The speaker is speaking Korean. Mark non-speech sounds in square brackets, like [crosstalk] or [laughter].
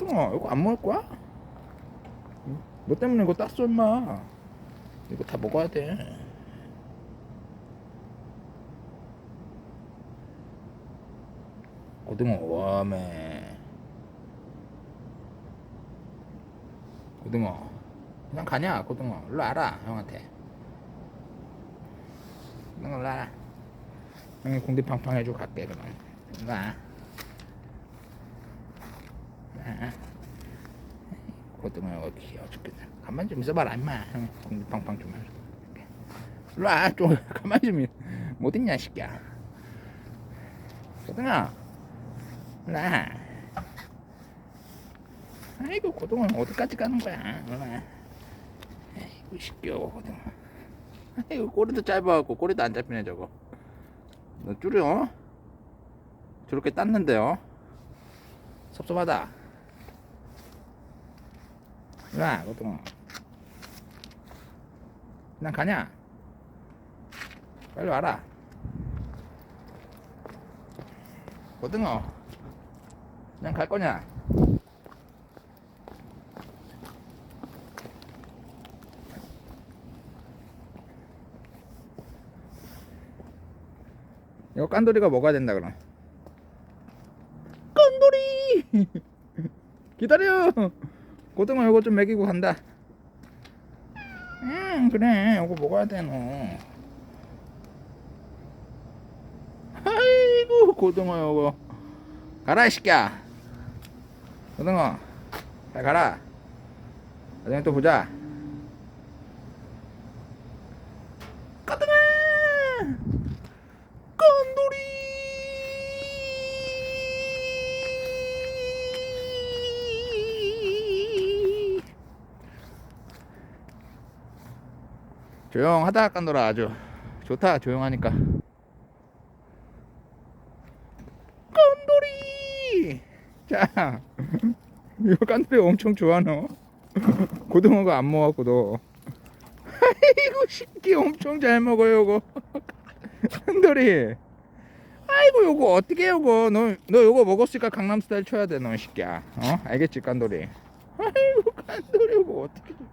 호동아 이거 안 먹을 거야? 너 때문에 이거 땄어 임마. 이거 다 먹어야 돼. 고등어 와매 고등어. 그냥 가냐 고등어. 일로 와라 형한테. 고등어 일로 와라. 형이 공대 팡팡 해주고 갈게 그럼 일로 와 아, 고등어 귀여워 죽겠네 가만히 좀 있어봐라 임마. 팡팡 좀 해줄게. 일로 와 좀 가만히 좀못 있냐 이 새끼야. 고등어 일로 와. 아이고 고등어 어디까지 가는 거야? 일로 와. 아이고 시끄러워 고등어. 아이고 꼬리도 짧아갖고 꼬리도 안 잡히네 저거. 너 줄여. 저렇게 땄는데요. 섭섭하다 일로 와 고등어 그냥 가냐? 빨리 와라. 고등어. 그냥 갈 거냐? 이거 깐돌이가 먹어야 된다 그럼. 깐돌이! [laughs] 기다려 고등어 이거 좀 먹이고 간다. 응 그래. 이거 먹어야 돼너. 아이고 고등어 이거. 가라 이 새끼야. 고등어. 잘 가라. 나중에 또 보자 조용하다 깐돌아 아주. 좋다 조용하니까. 깐돌이! 자 [laughs] 이거 깐돌이 엄청 좋아 너. [laughs] 고등어가 안 먹었고 너 [laughs] 아이고 식기 엄청 잘 먹어요 이거. 깐돌이. 아이고 요거 어떻게 요거? 너, 너 요거 먹었으니까 강남스타일 쳐야 돼너 새끼야. 어? 알겠지 깐돌이? 아이고 깐돌이 요거 어떻게 줘